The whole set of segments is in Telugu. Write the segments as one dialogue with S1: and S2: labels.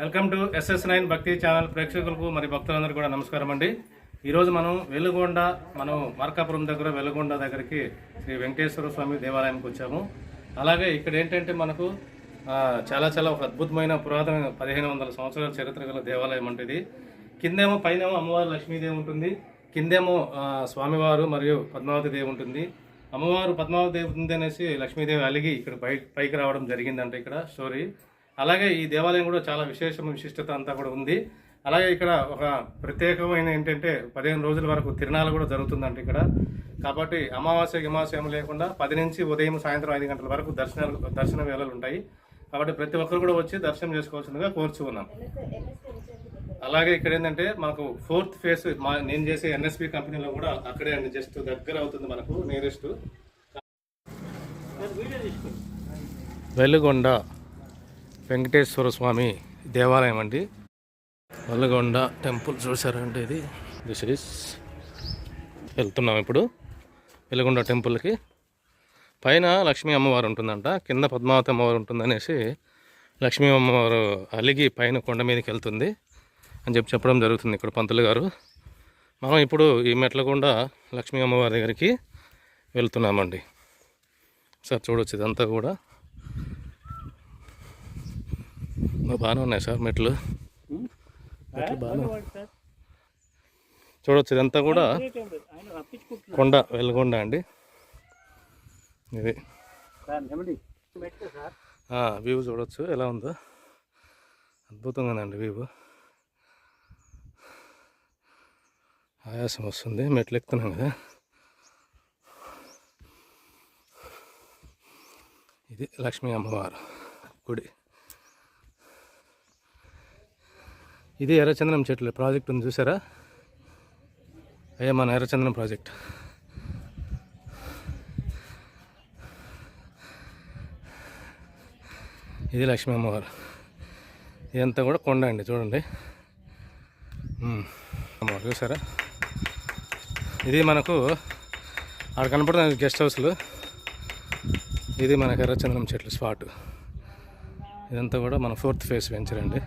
S1: Welcome to SS nine Bhakti channel ప్రేక్షకులకు మరి భక్తులందరూ కూడా నమస్కారం అండి. ఈరోజు మనం వెలుగొండ మనం మార్కాపురం దగ్గర వెలుగొండ దగ్గరికి శ్రీ వెంకటేశ్వర స్వామి దేవాలయానికి వచ్చాము. అలాగే ఇక్కడ ఏంటంటే మనకు చాలా చాలా ఒక అద్భుతమైన పురాతన పదిహేను వందల సంవత్సరాల చరిత్ర గల దేవాలయం అంటే ఇది. కిందేమో పైనేమో అమ్మవారు లక్ష్మీదేవి ఉంటుంది. కిందేమో స్వామివారు మరియు పద్మావతి దేవి ఉంటుంది. అమ్మవారు పద్మావతి దేవి ఉంది అనేసి లక్ష్మీదేవి అలిగి ఇక్కడ పై పైకి రావడం జరిగిందంట ఇక్కడ స్టోరీ. అలాగే ఈ దేవాలయం కూడా చాలా విశేషం విశిష్టత అంతా కూడా ఉంది. అలాగే ఇక్కడ ఒక ప్రత్యేకమైన ఏంటంటే పదిహేను రోజుల వరకు తిరణాలు కూడా జరుగుతుందంట ఇక్కడ. కాబట్టి అమావాస్య గిమావాస్యం లేకుండా పది నుంచి ఉదయం సాయంత్రం ఐదు గంటల వరకు దర్శనాలు దర్శన వేళలు ఉంటాయి. కాబట్టి ప్రతి ఒక్కరు కూడా వచ్చి దర్శనం చేసుకోవాల్సిందిగా కోరుచు ఉన్నాం అలాగే ఇక్కడ ఏంటంటే మనకు ఫోర్త్ ఫేస్ మా నేను చేసే ఎన్ఎస్పి కంపెనీలో కూడా అక్కడే అండి జస్ట్ దగ్గర అవుతుంది మనకు నియరెస్ట్ వెలుగొండ. వెంకటేశ్వర స్వామి దేవాలయం అండి. వల్లగొండ టెంపుల్ చూసారంటే ఇది. దిస్ ఇస్ వెళ్తున్నాం ఇప్పుడు వెల్లగొండ టెంపుల్కి. పైన లక్ష్మీ అమ్మవారు ఉంటుందంట. కింద పద్మావతి అమ్మవారు ఉంటుందనేసి లక్ష్మీ అమ్మవారు అలిగి పైన కొండ మీదకి వెళ్తుంది అని చెప్పి చెప్పడం జరుగుతుంది ఇక్కడ పంతులు గారు. మనం ఇప్పుడు ఈ మెట్లకొండ లక్ష్మీ అమ్మవారి దగ్గరికి వెళ్తున్నామండి. సార్ చూడొచ్చు ఇదంతా కూడా మరి బాగానే ఉన్నాయి సార్ మెట్లు. మెట్లు బాగానే. చూడొచ్చు ఇదంతా కూడా కొండ వెలుగొండ అండి. ఇది. వ్యూ చూడొచ్చు ఎలా ఉందో. అద్భుతంగా ఉందండి వ్యూ. ఆయాసం వస్తుంది మెట్లు ఎక్కుతున్నాం కదా. ఇది లక్ష్మీ అమ్మవారు గుడి. ఇది ఎర్రచందనం చెట్లు ప్రాజెక్ట్ ఉంది చూసారా? అయ్యా మన ఎర్రచందనం ప్రాజెక్ట్. ఇది లక్ష్మీ అమ్మవారు ఇదంతా కూడా కొండ అండి చూడండి. అమ్మవారు చూసారా? ఇది మనకు అక్కడ కనపడుతుంది గెస్ట్ హౌస్లు. ఇది మనకు ఎర్రచందనం చెట్లు స్పాట్. ఇదంతా కూడా మన ఫోర్త్ ఫేస్ వెంచర్ అండి.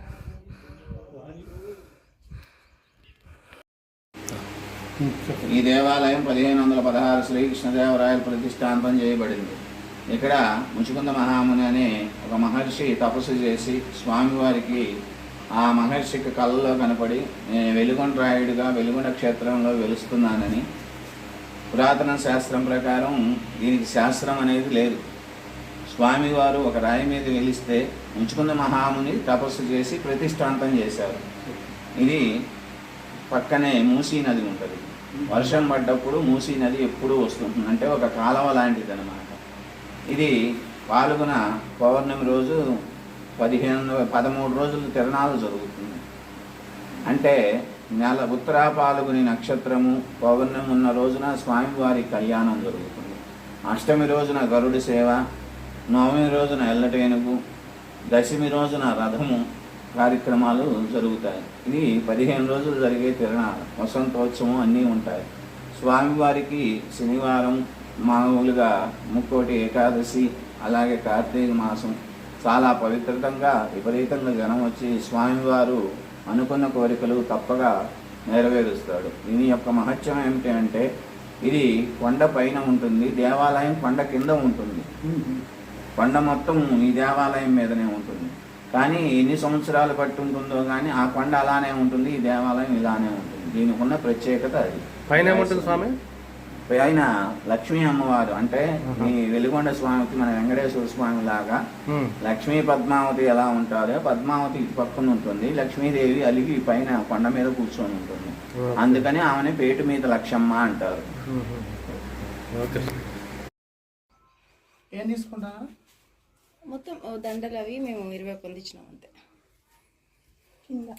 S2: ఈ దేవాలయం పదిహేను వందల పదహారు శ్రీకృష్ణదేవరాయలు ప్రతిష్టాంతం చేయబడింది. ఇక్కడ ముచుకుంద మహాముని అనే ఒక మహర్షి తపస్సు చేసి స్వామివారికి ఆ మహర్షికి కళ్ళలో కనపడి నేను వెలుగొండ రాయుడుగా వెలుగొండ క్షేత్రంలో వెలుస్తున్నానని. పురాతన శాస్త్రం ప్రకారం దీనికి శాస్త్రం అనేది లేదు. స్వామివారు ఒక రాయి మీద వెలిస్తే ఉంచుకున్న మహాముని తపస్సు చేసి ప్రతిష్టాంతం చేశారు. ఇది పక్కనే మూసీ నది ఉంటుంది. వర్షం పడ్డప్పుడు మూసీ నది ఎప్పుడూ వస్తుంది. అంటే ఒక కాలవ లాంటిది అనమాట ఇది పాల్గొన పౌర్ణమి రోజు పదిహేను పదమూడు రోజులు తిరణాలు జరుగుతుంది. అంటే నెల ఉత్తరా పాల్గొని నక్షత్రము పౌర్ణమి ఉన్న రోజున స్వామివారి కళ్యాణం జరుగుతుంది. అష్టమి రోజున గరుడి సేవ నవమి రోజున ఎల్లటేనుగు దశమి రోజున రథము కార్యక్రమాలు జరుగుతాయి. ఇది పదిహేను రోజులు జరిగే తిరణాలు. వసంతోత్సవం అన్నీ ఉంటాయి. స్వామివారికి శనివారం మామూలుగా ముక్కోటి ఏకాదశి అలాగే కార్తీక మాసం. చాలా పవిత్రంగా విపరీతంగా జనం వచ్చి స్వామివారు అనుకున్న కోరికలు తప్పగా నెరవేరుస్తాడు. దీని యొక్క మహత్యం ఏమిటి అంటే ఇది కొండ పైన ఉంటుంది దేవాలయం కొండ కింద ఉంటుంది. కొండ మొత్తం ఈ దేవాలయం మీదనే ఉంటుంది. కానీ ఎన్ని సంవత్సరాలు పట్టి ఉంటుందో కానీ ఆ కొండ అలానే ఉంటుంది ఈ దేవాలయం ఇలానే ఉంటుంది. దీనికి ఉన్న ప్రత్యేకత అది.
S1: పైన ఏముంటుంది స్వామి?
S2: పైన లక్ష్మీ అమ్మవారు అంటే ఈ వెలుగొండ స్వామికి మన వెంకటేశ్వర స్వామి లాగా. లక్ష్మీ పద్మావతి ఎలా ఉంటారో పద్మావతి ఇటు పక్కన ఉంటుంది. లక్ష్మీదేవి అలిగి పైన కొండ మీద కూర్చొని ఉంటుంది. అందుకని ఆమెని పేటు మీద లక్ష్మమ్మ అంటారు.
S3: ఏం తీసుకుంటారా?
S4: మొత్తం దండలు అవి మేము ఇరవై పొందించినాం అంతే. కింద.